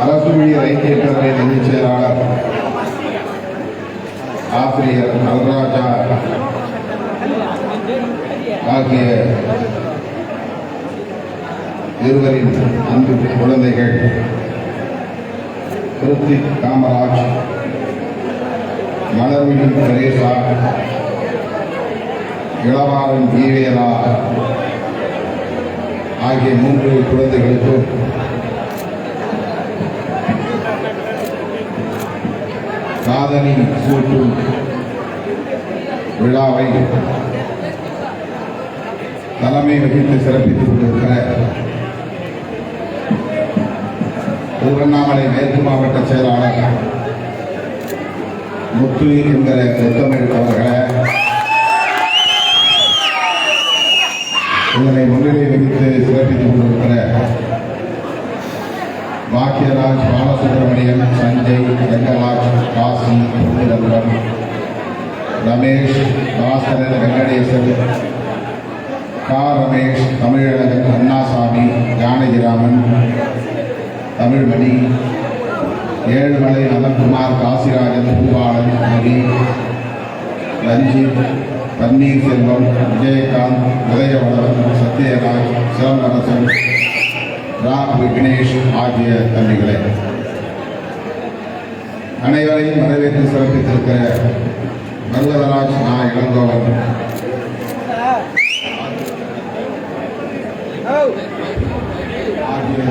அரசு ஊழியர் ஐக்கிய பேரவை நிதிச் செயலாளர் ஆசிரியர் நல்ராஜா ஆகிய இருவரின் அன்பு குழந்தைகள் கிருத்திக் காமராஜ் மலர்மிகு தெரேசா இளவாரன் ஈவேரா ஆகிய மூன்று குழந்தைகளுக்கும் சாதனை கூட்டும் விழாவை தலைமை வகித்து சிறப்பித்துக் கொண்டிருக்கிற திருவண்ணாமலை மேற்கு மாவட்ட செயலாளர் முத்து என்கிற முத்தமிழ் அவர்களை இதனை முன்னிலை வகித்து சிறப்பித்துக் கொண்டிருக்கிற பாக்கியராஜ் பாலசுப்ரமணியன் சஞ்சய் வெங்கராஜ் காசி பொன்னிரந்தன் ரமேஷ் பாஸ்கரன் வெங்கடேசன் கா. ரமேஷ் தமிழழகன் அண்ணாசாமி ஜானகிராமன் தமிழ்மணி ஏழுமலை நலன்குமார் காசிராஜன் பூபாலன் மணி ரஞ்சித் பன்னீர்செல்வம் விஜயகாந்த் உதயவளவன் சத்யராஜ் சிவநரசன் ரா விக்னேஷ் ஆகிய தம்பிகளை. அனைவரையும் வரவேற்று சிறப்பித்திருக்கிற மருதராஜ் நா இளங்கோவன். ஆகிய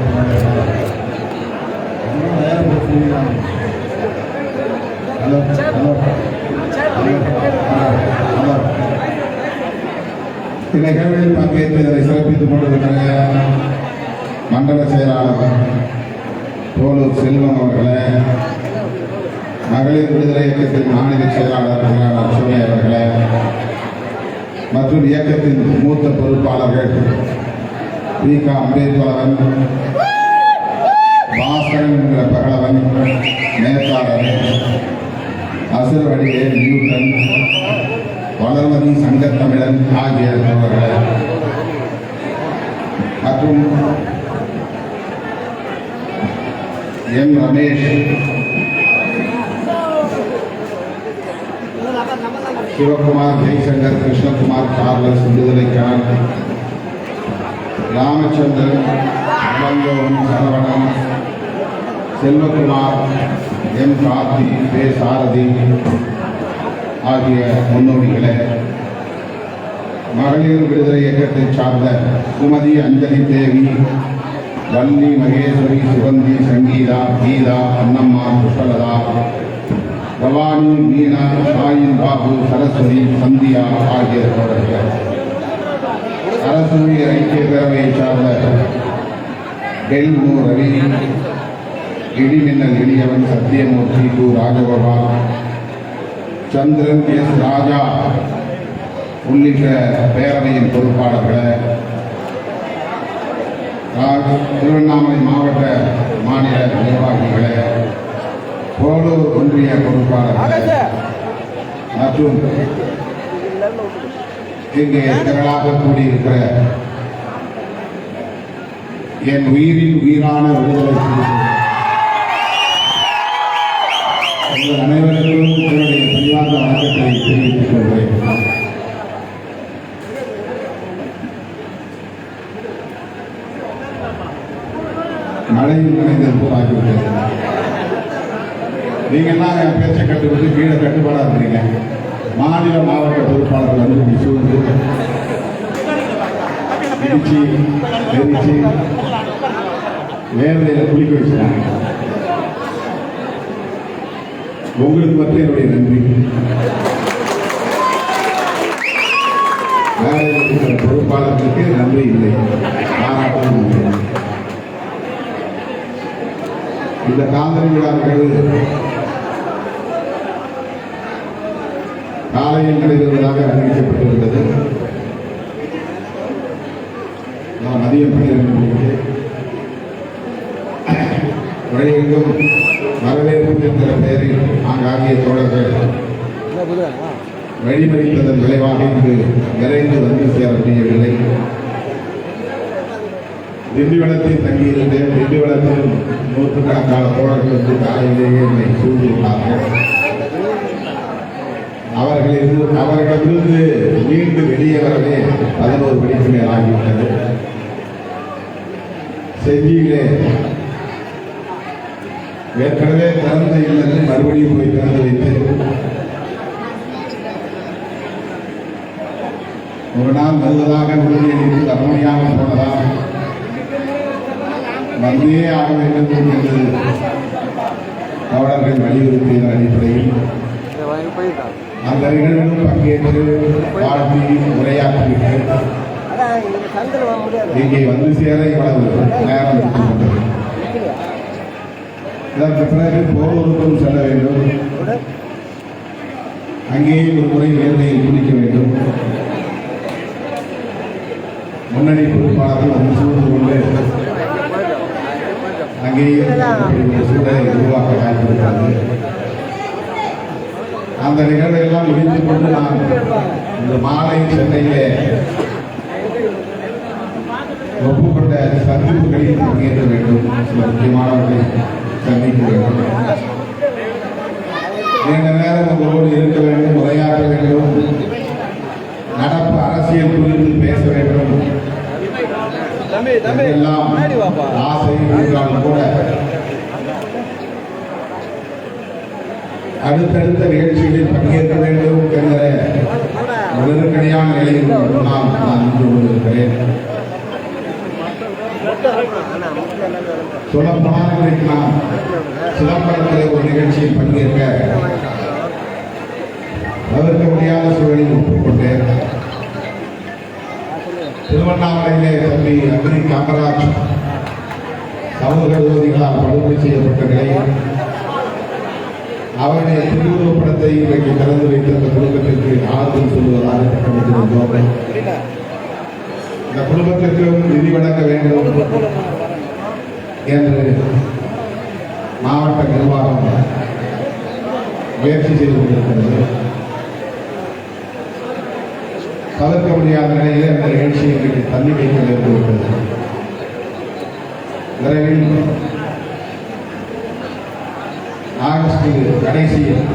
ஹலோ ஹலோ ஹலோ இந்நிகழ்வில் பங்கேற்று இதனை சிறப்பித்துக் கொண்டிருக்கிற மண்டல செயலாளர் போலூர் செல்வம் அவர்களே மகளிர் விடுதலை இயக்கத்தின் மாநில செயலாளர் மேலாளர் சோனியா அவர்களே மற்றும் இயக்கத்தின் மூத்த பொறுப்பாளர்கள் பி க அம்பேத்கரன் பாஸ்கரன் என்கிற பகலவன் நேதாரன் அசுரவடிவே நியூட்டன் வளர்வதி சங்கத்தமிழன் ஆகிய மற்றும் M Ramesh. Sivakumar Jaishankar Krishnakumar Charles Viduthalai Ramachandran Ilangovan Saravanan Selvakumar M Karthi பே சாரதி ஆகிய முன்னோடிகளை. மகளிர் விடுதலை இயக்கத்தை சார்ந்த சுமதி அஞ்சலி தேவி வள்ளி மகேஸ்வரி சுகந்தி சங்கீதா கீதா அன்னம்மா புஷ்பலதா பவானி மீனா சாயின் பாபு சரஸ்வதி சந்தியா ஆகிய தோழர்கள். அரசு ஐக்கிய பேரவையைச் சார்ந்த டெல் மு. ரவி இடிமின்னல் இடியவன் சத்தியமூர்த்தி கு. ராஜகோபால் சந்திரன் எஸ். ராஜா உள்ளிட்ட பேரவையின் பொறுப்பாளர்களை திருவண்ணாமலை மாவட்ட மாநில நிர்வாகிகளே போலூர் ஒன்றிய பொறுப்பாளர்களே மற்றும் இங்கே திரளாக கூடியிருக்கிற என் உயிரின் உயிரான விடுதலை உங்கள் அனைவருக்கும் என்னுடைய பணிவார்ந்த வணக்கத்தை தெரிவித்துக் கொள்கிறேன். மனைவி நினைந்தது ஆகிவிட்டது நீங்க எல்லாம் என் பேச்சை கட்டுப்பட்டு கீழே கட்டுப்பாடா இருக்கிறீங்க மாநில மாவட்ட பொறுப்பாளர்கள் வந்து இப்படி சூழ்ந்து இடிச்சு எரிச்சு வேர்வையில குளிக்க வச்சுட்டாங்க. உங்களுக்கு மட்டும் என்னுடைய நன்றி வேலையில் இருக்கிற பொறுப்பாளர்களுக்கு நன்றி இல்லை பாராட்டும் இல்லை இந்த காதலி விழா நிகழ்வு காலையில் நடைபெறுவதாக அறிவிக்கப்பட்டிருந்தது. நான் மதியம் பன்னிரண்டு மணிக்கு வழியெங்கும் வரவேற்பு என்கிற பெயரில் ஆங்காங்கிய தோழர்கள் வழிமறிப்பதன் விளைவாக இங்கு விரைந்து வந்து சேர முடியவில்லை திண்டிவனத்தில் தங்கியிருந்தேன் திண்டிவனத்தில் நூற்றுக்கணக்கான தோழர்கள் வந்து காலையிலேயே என்னை சூழ்ந்துள்ளார்கள் அவர்களிருந்து அவர்களிருந்து மீண்டு வெளியே வரவே பதினோரு மணிக்கு மேல் ஆகிவிட்டது. செஞ்சியிலே ஏற்கனவே திறந்த இல்லத்தில் மறுபடியும் போய் திறந்து வைத்து ஒரு நாள் நல்லதாக உறுதியளித்து அருமையாக முடியாமல் போனதால் வந்தே ஆக வேண்டும் என்று தோழர்கள் வலியுறுத்திய அடிப்படையில் அந்த நிகழ்விலும் பங்கேற்று வாழ்த்தி உரையாற்றிவிட்டு இங்கே வந்து சேர இவ்வளவு நேரம் எடுத்துக்கொண்டது. இதற்கு பிறகு போரூருக்கும் செல்ல வேண்டும். அங்கேயே ஒரு முறை வேலையை குறிக்க வேண்டும். முன்னணி பொறுப்பாளர்கள் வந்து சூழ்ந்து கொண்டு அங்கேயே சூழலை உருவாக்க அந்த நிகழ்வை எல்லாம் முடித்துக் கொண்டு நான் இந்த மாலை சென்னையிலே ஒப்புக்கொண்ட சந்திப்புகளில் பங்கேற்க வேண்டும். சில முக்கியமானவர்களை சந்திக்க வேண்டும். நீண்ட நேரம் உங்களோடு இருக்க வேண்டும். உரையாற்ற வேண்டும் நடப்பு அரசியல் குறித்து பேச வேண்டும் தம்பி தம்பி எல்லாம் முன்னாடி வாப்பா ஆசை இருந்தாலும் கூட அடுத்தடுத்த நிகழ்ச்சிகளில் பங்கேற்க வேண்டும் என்கிற ஒரு நெருக்கடியான நிலையில் நான் நான் நின்று கொண்டிருக்கிறேன் ஆனா முக்கிய எல்லாம் சொல்லப்போனால் நான் சிதம்பரத்தில் ஒரு நிகழ்ச்சியில் பங்கேற்க தவிர்க்க முடியாத சூழலில் ஒப்புக்கொண்டேன் திருவண்ணாமலையிலே தம்பி அக்னி காமராஜ் சமூக விரோதிகளால் படுகொலை செய்யப்பட்ட நிலையில் அவருடைய திருவுருவப்படத்தை இன்றைக்கு திறந்து வைத்த அந்த குடும்பத்திற்கு ஆறுதல் சொல்வதாக திட்டமிட்டிருந்தோம் இந்த குடும்பத்திற்கும் நிதி வழங்க வேண்டும். என்று மாவட்ட நிர்வாகம் முயற்சி செய்து கொண்டிருக்கிறது. தவிர்க்க முடியாத நிலையிலே அந்த நிகழ்ச்சியை இன்றைக்கு தள்ளி வைக்க நேர்ந்துவிட்டது. விரைவில் ஆகஸ்ட் கடைசியில்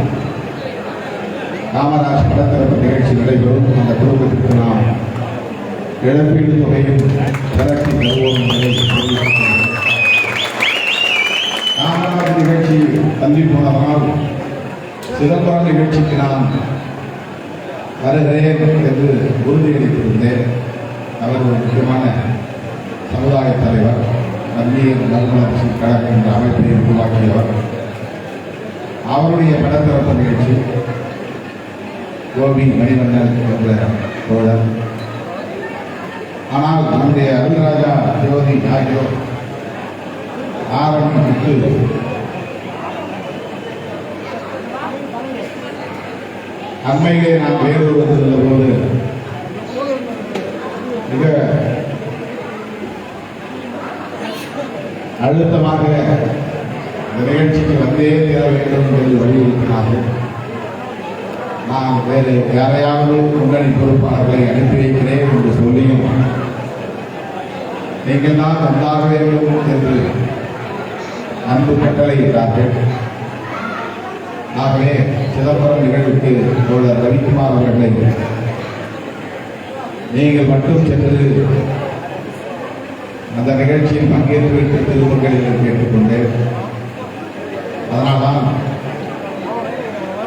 காமராஜ் படத்திறப்பு நிகழ்ச்சி நடைபெறும். அந்த குடும்பத்திற்கு நாம் இழப்பீடு தொகையும் திரட்டி தருவோம் என்பதை காமராஜ் நிகழ்ச்சி தள்ளி போனால் சிதம்பரம் நிகழ்ச்சிக்கு நான் வருகிறேன் என்று உறுதியளித்திருந்தேன். அவர் ஒரு முக்கியமான சமுதாய தலைவர் மத்திய நல்வளர்ச்சி கழகம் என்ற அமைப்பை உருவாக்கியவர். அவருடைய படத்திறப்பு நிகழ்ச்சி கோபி மணிவண்ணன் என்ற தோழர். ஆனால் நம்முடைய அருள்ராஜா ஜோதி ஆகியோர் ஆரம்பித்து அண்மையிலே நான் வேலூர் வந்திருந்த போது மிக அழுத்தமாக இந்த நிகழ்ச்சிக்கு வந்தே தீர வேண்டும் என்று வலியுறுத்தினார்கள். நான் வேறு யாரையாவது முன்னணி பொறுப்பாளர்களை அனுப்பி வைக்கிறேன் என்று சொல்லியும் நீங்கள் தான் வந்தாக வேண்டும் என்று அன்பு கட்டளையிட்டார்கள் ஆகவே சிதம்பரம் நிகழ்வுக்கு தோழர் ரவிக்குமார் அவர்களை நீங்கள் மட்டும் சென்று அந்த நிகழ்ச்சியில் பங்கேற்று வைத்து திருமணங்கள் என்று கேட்டுக்கொண்டேன். அதனால்தான்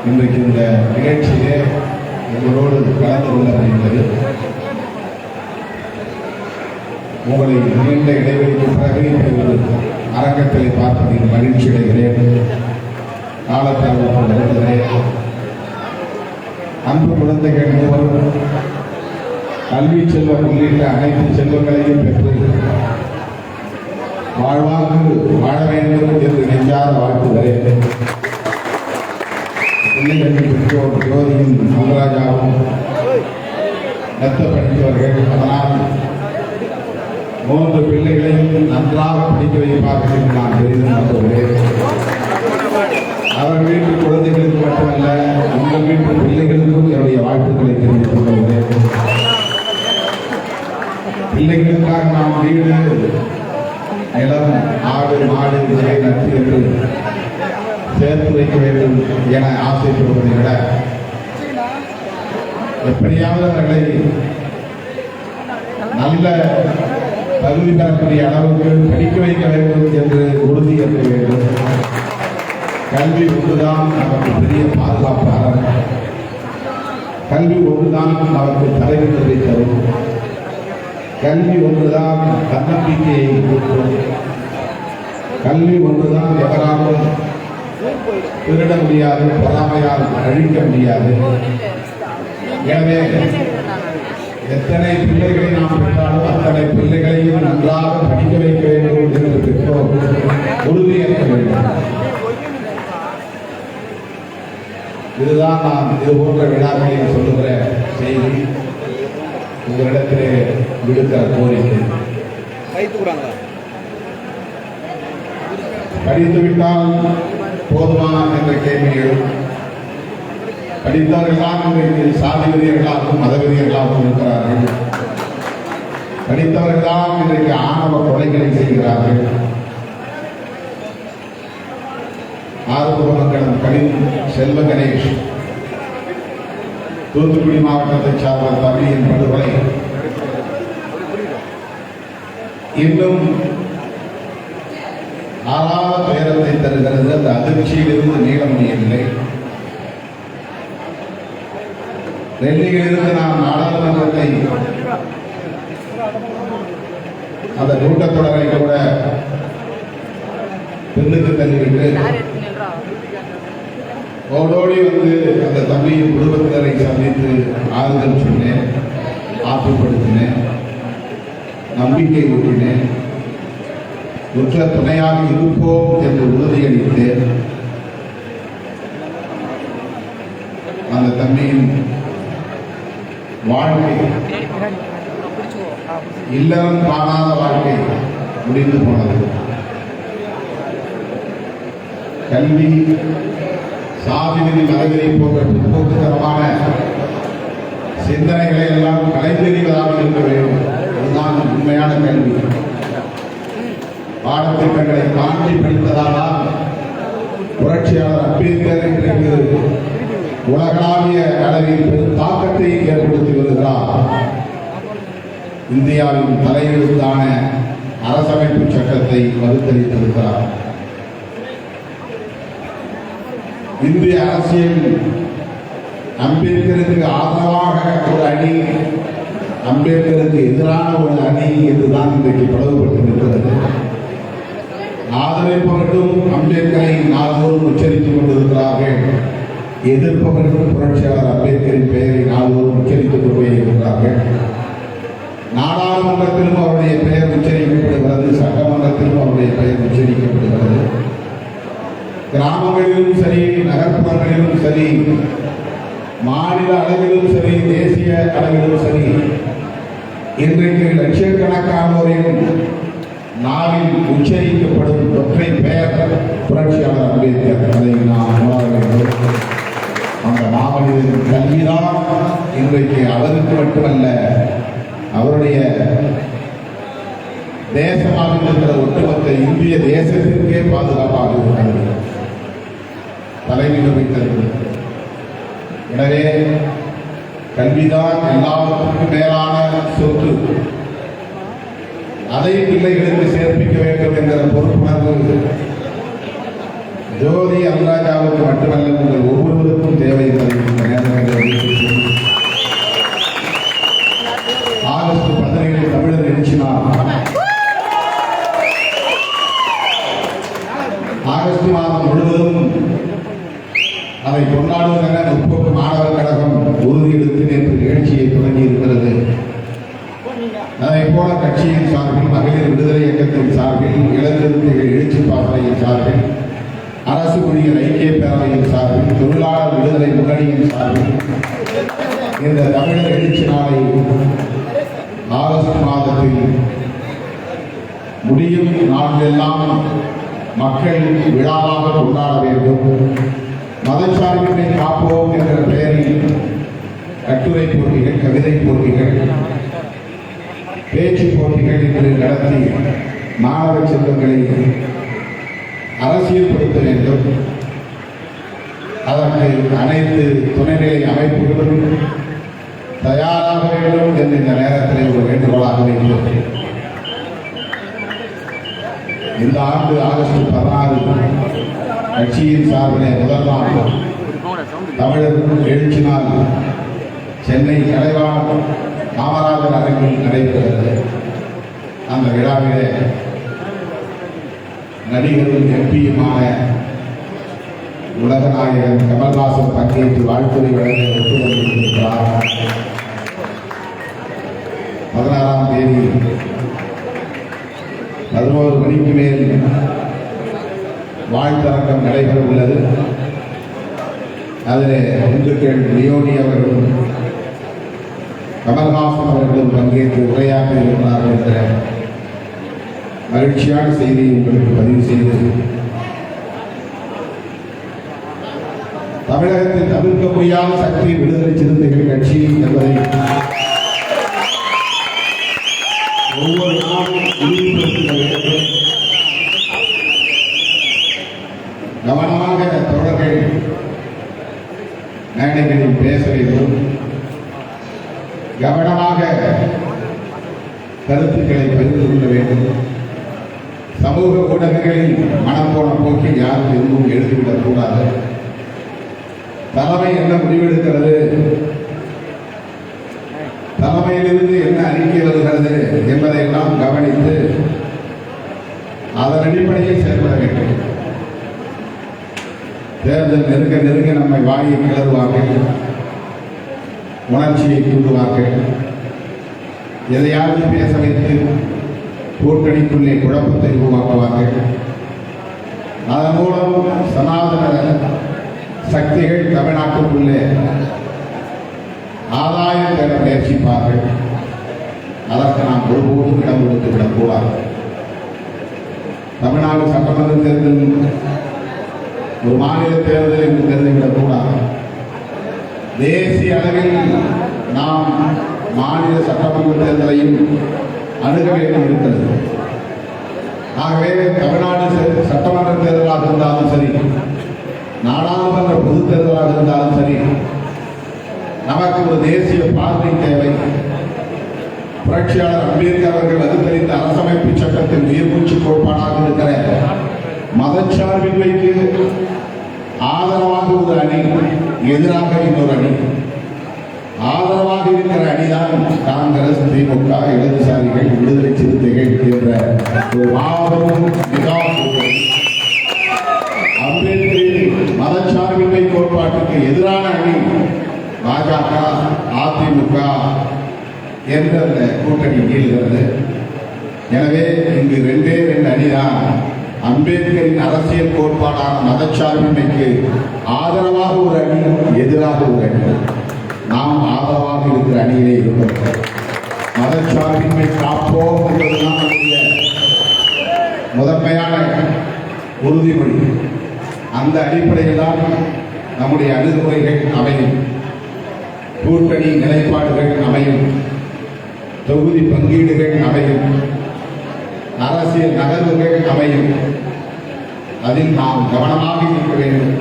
இன்றைக்கு இந்த நிகழ்ச்சியிலே உங்களோடு கலந்து கொள்ள முடிந்தது உங்களை நீண்ட இடைவெளிக்கு பிறகு இப்படி அரங்கத்தை பார்ப்பதில் மகிழ்ச்சி அடைகிறேன். காலத்தால் வருகிறேன் அன்பு குழந்தைகள் மூவரும் கல்வி செல்வம் உள்ளிட்ட அனைத்து செல்வங்களையும் பெற்று வாழ்வாங்கு வாழ வேண்டும் என்று நெஞ்சார வாழ்த்துகிறேன். பிள்ளைகளின் பெற்றோர் ஜோதியும் மகராஜாவும் மெத்த படித்தவர்கள் அதனால் மூன்று பிள்ளைகளையும் நன்றாக படிக்க வைப்பார்கள் நான் பெரிதும் நம்புகிறேன் அவர் வீட்டு குழந்தைகளுக்கு மட்டுமல்ல உங்கள் வீட்டு பிள்ளைகளுக்கும் என்னுடைய வாழ்த்துக்களை தெரிவித்துக் கொள்கிறேன். பிள்ளைகளுக்காக நாம் வீடு நிலம் ஆடு மாடு மலை நட்டு என்று சேர்த்து வைக்க வேண்டும் என ஆசைப்படுவதை விட எப்படியாவது அவர்களை நல்ல தகுதி பெறக்கூடிய அளவுக்கு படிக்க வைக்க வேண்டும் என்று உறுதி ஏற்க வேண்டும் கல்வி ஒன்றுதான் நமக்கு பெரிய பாதுகாப்பாளர். கல்வி ஒன்றுதான் நமக்கு தலைவர்களை தரும். கல்வி ஒன்றுதான் தன்னம்பிக்கையை கொடுக்கும். கல்வி ஒன்றுதான் எவராலும் திருட முடியாது பொறாமையால் அழிக்க முடியாது. எனவே எத்தனை பிள்ளைகளை நாம் பெற்றாலும் அத்தனை பிள்ளைகளையும் நன்றாக படிக்க வைக்க வேண்டும் என்று பெற்றோர் உறுதியேற்க வேண்டும். இதுதான் நான் இது போன்ற விழாக்களில் சொல்லுகிற செய்தி. உங்களிடத்திலே விடுக்கிற கோரிக்கை. படித்துவிட்டால் விடாங்க போதுமா என்ற கேள்வி எழும் படித்தவர்கள்தான் இன்றைக்கு சாதி வெறியர்களாகவும் மத வெறியர்களாகவும் இருக்கிறார்கள் படித்தவர்கள்தான் இன்றைக்கு ஆணவ கொலைகளை செய்கிறார்கள். ஆறுபுறமங்கலம் கடின் செல்வ கணேஷ் தூத்துக்குடி மாவட்டத்தை சார்ந்த தமிழின் படுகொலை. இன்னும் ஆறாவது துயரத்தை தருகிறது. அந்த அதிர்ச்சியிலிருந்து நீள முடியவில்லை டெல்லியிலிருந்து நாம் நாடாளுமன்றத்தை அந்த கூட்டத்தொடரை கூட பெண்ணுக்கு தள்ளிவிட்டு ஓடோடி வந்து அந்த தம்பியின் குடும்பத்தினரை சந்தித்து ஆறுதல் சொன்னேன் ஆற்றுப்படுத்தினேன் நம்பிக்கை ஊட்டினேன். உற்ற துணையாக இருப்போம் என்று உறுதியளித்தேன். அந்த தம்பியின் வாழ்க்கை. இல்லறம் காணாத வாழ்க்கை முடிந்து போனது. கல்வி சாதி விதி மதவெறி போன்ற பிற்போக்குத்தனமான சிந்தனைகளை எல்லாம் கலைந்தெறிவதாக இருக்க வேண்டும். அதுதான் உண்மையான கல்வி. பாடத்திட்டங்களை தாண்டி படித்ததானால் புரட்சியாளர் அம்பேத்கர் இன்றைக்கு உலகளாவிய அளவில் பெரும் தாக்கத்தை ஏற்படுத்தி வருகிறார். இந்தியாவின் தலையெழுத்தான அரசமைப்பு சட்டத்தை மறுத்தளித்திருக்கிறார். இந்திய அரசியல் அம்பேத்கருக்கு ஆதரவாக ஒரு அணி அம்பேத்கருக்கு எதிரான ஒரு அணி என்றுதான் இன்றைக்கு பிளவுபட்டிருக்கிறது நிற்கிறது மட்டும் அம்பேத்கரை நாள்தோறும் உச்சரித்துக் கொண்டிருக்கிறார்கள். எதிர்ப்பவர்கள் புரட்சியாளர் அம்பேத்கரின் பெயரை நாள்தோறும் உச்சரித்துக் கொண்டே இருக்கிறார்கள் நாடாளுமன்றத்திலும் அவருடைய பெயர் உச்சரிக்கப்படுகிறது சட்டமன்றத்திலும் அவருடைய பெயர் உச்சரிக்கப்படுகிறது கிராமங்களிலும் சரி நகர்ப்புறங்களிலும் சரி மாநில அளவிலும் சரி தேசிய அளவிலும் சரி இன்றைக்கு லட்சக்கணக்கானோரின் நாவில் உச்சரிக்கப்படும் ஒற்றை பெயர் புரட்சியாளர் அம்பேத்கர். அதை நாம் உணர வேண்டும். மாமனிதன் கல்விதான் இன்றைக்கு அவருக்கு மட்டுமல்ல அவருடைய தேசமாக இருக்கிற ஒட்டுமொத்த இந்திய தேசத்திற்கே பாதுகாப்பாக இருக்கிறது. தலைமை வைத்தது எனவே கல்விதான் எல்லாவற்றுக்கும் மேலான சொத்து. அதை பிள்ளைகளுக்கு சேர்ப்பிக்க வேண்டும் என்கிற பொறுப்புணர்வு ஜோதி அனுராஜாவுக்கு மட்டுமல்ல உங்கள் அதை கொண்டாடுவதென முற்போக்கு மாணவர் கழகம் உறுதியெடுத்து நேற்று நிகழ்ச்சியை தொடங்கி இருக்கிறது. அதை போல கட்சியின் சார்பில் மகளிர் விடுதலை இயக்கத்தின் சார்பில் இளைஞர்கள் எழுச்சி பாசறையின் சார்பில் அரசு ஊழியர் ஐக்கிய பேரவையின் சார்பில் தொழிலாளர் விடுதலை முன்னணியின் சார்பில் இந்த தமிழர் எழுச்சி நாளை ஆகஸ்ட் மாதத்தில் முடியும். நாளெல்லாம் மக்கள் விழாவாக கொண்டாட வேண்டும். மதச்சார்பின்மை காப்போம் என்ற பெயரில் கட்டுரை போட்டிகள் கவிதை போட்டிகள் பேச்சு போட்டிகள் என்று நடத்தி மாணவ செல்வங்களை அரசியல்படுத்த வேண்டும். அதற்கு அனைத்து துணைநிலை அமைப்புகளும் தயாராக வேண்டும் என்று இந்த நேரத்தில் ஒரு வேண்டுகோளாக வைக்கிறேன் இந்த ஆண்டு ஆகஸ்ட் பதினாறு கட்சியின் சார்பிலே முதல் நாள் தமிழர் எழுச்சி நாள் சென்னை கலைவாணம் காமராஜர் அரங்கில் நடைபெறுகிறது அந்த விழாவிலே நடிகரும் எம்பியுமான உலகநாயகன் கமல்ஹாசன் பங்கேற்று வாழ்த்துறை வழங்க ஒப்புதல் பதினாறாம் தேதி பதினோரு மணிக்கு மேல் வாழ்த்தரங்கம் நடைபெற உள்ளது. அதில் இந்துக்கள் லியோனி அவர்களும் கமல்ஹாசன் அவர்களும் பங்கேற்று உரையாக இருந்தார்கள் என்ற மகிழ்ச்சியான செய்தியை உங்களுக்கு பதிவு செய்தது. தமிழகத்தில் தவிர்க்க முடியாத சக்தி விடுதலை சிறுத்தைகள் கட்சி என்பதை ஒவ்வொரு நாளும் உறுதிப்படுத்த வேண்டும் கவனமாக தொடர்கள் மேடைகளில் கவனமாக கருத்துக்களை பகிர்ந்து கொள்ள வேண்டும். சமூக ஊடகங்களில் மனம் போன போக்கில் யாரும் எதுவும் எழுதிவிடக் கூடாது. தலைமை என்ன முடிவெடுக்கிறது? தலைமையிலிருந்து என்ன அறிக்கை வருகிறது என்பதை எல்லாம் கவனித்து அதன் அடிப்படையில் செயல்பட வேண்டும். தேர்தல் நெருங்க நெருங்க நம்மை வாயை கிளறுவார்கள். உணர்ச்சியை தூண்டுவார்கள். எதையாவது பேச வைத்து கூட்டணிக்குள்ளே குழப்பத்தை உருவாக்குவார்கள். அதன் மூலம் சனாதன சக்திகள் தமிழ்நாட்டுக்குள்ளே ஆதாயம் பெற முயற்சிப்பார்கள். அதற்கு நாம் ஒருபோதும் இடம் கொடுத்து விடக்கூடாது. தமிழ்நாடு சட்டமன்ற தேர்தல் ஒரு மாநில தேர்தல் என்று கருதிவிடக் தேசிய அளவில் நாம் மாநில சட்டமன்ற தேர்தலையும் அணுக வேண்டும் இருக்கிறது ஆகவே தமிழ்நாடு சட்டமன்ற தேர்தலாக இருந்தாலும் சரி நாடாளுமன்ற பொது தேர்தலாக இருந்தாலும் சரி நமக்கு ஒரு தேசிய பார்வை தேவை. புரட்சியாளர் அம்பேத்கர் அவர்கள் வகுத்தளித்த அரசமைப்பு சட்டத்தின் உயிர்மூச்சு கோட்பாடாக இருக்கிற மதச்சார்பின்மைக்கு ஆதரவாக ஒரு அணி எதிராக இன்னொரு அணி ஆதரவாக இருக்கிற அணிதான் காங்கிரஸ் திமுக இடதுசாரிகள் விடுதலை சிறுத்தைகள் என்ற ஒரு மாபெரும் அம்பேத்கரின் மதச்சார்பின்மை கோட்பாட்டுக்கு எதிரான அணி பாஜக அதிமுக என்ற அந்த கூட்டணி நீள்கிறது எனவே இங்கு ரெண்டே ரெண்டு அணிதான் அம்பேத்கரின் அரசியல் கோட்பாடான மதச்சார்பின்மைக்கு ஆதரவாக ஒரு அணி எதிராக ஒரு அணி நாம் ஆதரவாக இருக்கிற அணியிலே இருக்கிறோம் மதச்சார்பின்மை காப்போம் என்பதுதான் நம்முடைய முதன்மையான உறுதிமொழி. அந்த அடிப்படையில் தான் நம்முடைய அணுகுமுறைகள் அமையும். கூட்டணி நிலைப்பாடுகள் அமையும். தொகுதி பங்கீடுகள் அமையும். அரசியல் நகர்வுகள் அமையும். அதில் நாம் கவனமாக இருக்க வேண்டும்.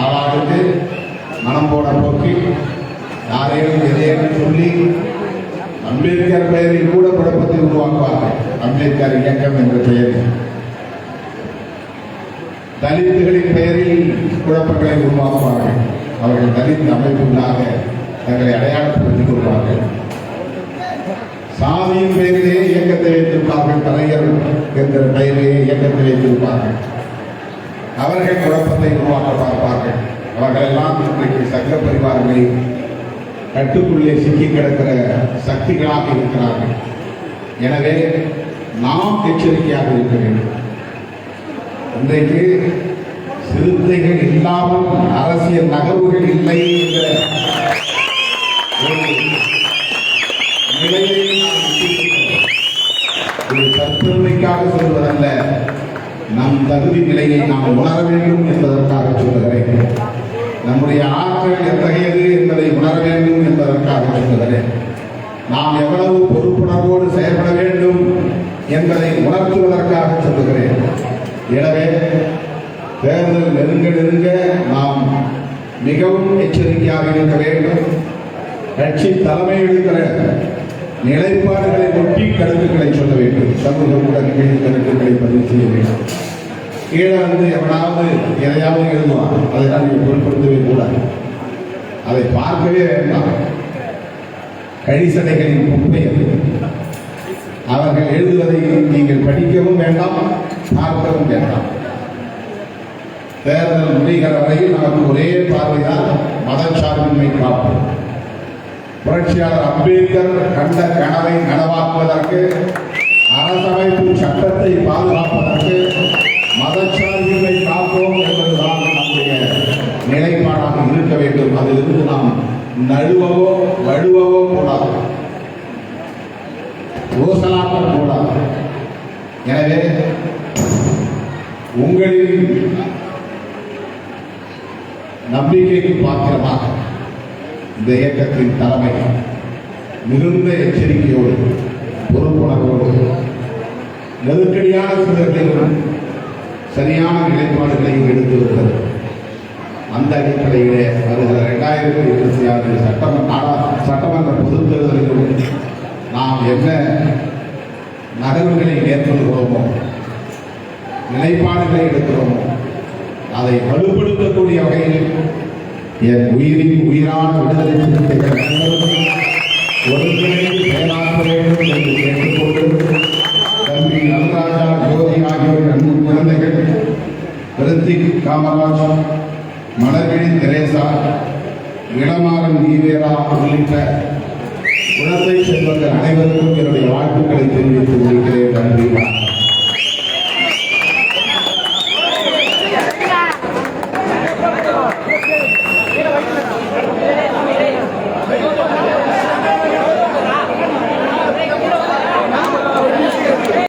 ஆளாளுக்கு மனம் போட போக்கி யாரேனும் எதையேனும் சொல்லி அம்பேத்கர் பெயரில் கூட குழப்பத்தை உருவாக்குவார்கள். அம்பேத்கர் இயக்கம் என்ற பெயரில். தலித்துகளின் பெயரில் குழப்பங்களை உருவாக்குவார்கள். அவர்கள் தலித் அமைப்புகளாக தங்களை அடையாளப்படுத்திக் கொள்வார்கள். சாமியின் பெயரிலே இயக்கத்தை வைத்திருப்பார்கள் கலைஞர் என்ற பெயரிலே இயக்கத்தை வைத்திருப்பார்கள். அவர்கள் குழப்பத்தை உருவாக்க பார்ப்பார்கள். அவர்கள் எல்லாம் இன்றைக்கு சங்க பரிவாரங்களை கட்டுக்குள்ளே சிக்கி கிடக்கிற சக்திகளாக இருக்கிறார்கள். எனவே நாம் எச்சரிக்கையாக இருக்க வேண்டும். இன்றைக்கு சிறுத்தைகள் இல்லாமல் அரசியல் நகர்வுகள் இல்லை என்ற நிலையை தற்பெருமைக்காக சொல்வதல்ல நம் தகுதி நிலையை நாம் உணர வேண்டும் என்பதற்காக சொல்லுகிறேன். நம்முடைய ஆற்றல் எத்தகையது என்பதை உணர வேண்டும் என்பதற்காக சொல்லுகிறேன். நாம் எவ்வளவு பொறுப்புணர்வோடு செயல்பட வேண்டும் என்பதை உணர்த்துவதற்காக சொல்லுகிறேன். எனவே தேர்தல் நெருங்க நெருங்க நாம் மிகவும் எச்சரிக்கையாக இருக்க வேண்டும். கட்சி தலைமை எடுக்கிற நிலைப்பாடுகளை ஒட்டி கருத்துக்களை சொல்ல வேண்டும். சமூக ஊடகங்களில் கருத்துக்களை பதிவு செய்ய வேண்டும். கீழே வந்து எவனாவது எதையாவது எழுதுவான். அதெல்லாம் நீங்கள் பொருட்படுத்தவே கூடாது. அதை பார்க்கவே வேண்டாம். கழிசடைகளின் உண்மை அது. அவர்கள் எழுதுவதை நீங்கள் படிக்கவும் வேண்டாம் பார்க்கவும் வேண்டாம். தேர்தல் முடிகிற வரையில் நமக்கு ஒரே பார்வைதான் மதச்சார்பின்மை காப்போம் புரட்சியாளர் அம்பேத்கர் கண்ட கனவை நனவாக்குவதற்கு அரசமைப்பு சட்டத்தை பாதுகாப்பதற்கு மதச்சார்பின்மை காப்போம் என்பதுதான் நம்முடைய நிலைப்பாடாக இருக்க வேண்டும். அதிலிருந்து நாம் நழுவவோ வழுவவோ கூடாது ரோசலாட்டம் கூடாது எனவே உங்களின் நம்பிக்கைக்கு பாத்திரமாக இந்த இயக்கத்தின் தலைமை மிகுந்த எச்சரிக்கையோடு பொறுப்புணர்வோடு நெருக்கடியான சூழலிலும் சரியான நிலைப்பாடுகளையும் எடுத்து வருகிறது அந்த அடிப்படையிலே வருகிற இரண்டாயிரத்தி இருபத்தி ஆறு சட்டமன்ற சட்டமன்ற பொது தேர்தலிலும் நாம் என்ன நகர்வுகளை மேற்கொள்கிறோமோ நிலைப்பாடுகளை எடுக்கிறோமோ அதை வலுப்படுத்தக்கூடிய வகையில் என் உயிரின் உயிரான விடுதலை சிறுத்தை ஒருங்கிணைந்து செயலாற்ற வேண்டும் என்று கேட்டுக்கொண்டு தம்பி நடராஜா ஜோதி ஆகியோரின் அன்பு குழந்தைகள் கிருத்திக் காமராஜ் மலர்விழி தெரேசா இளமாறன் ஈவேரா உள்ளிட்ட குழந்தை செல்வங்கள் அனைவருக்கும் என்னுடைய வாழ்த்துக்களை தெரிவித்துக் கொள்கிறேன். நன்றி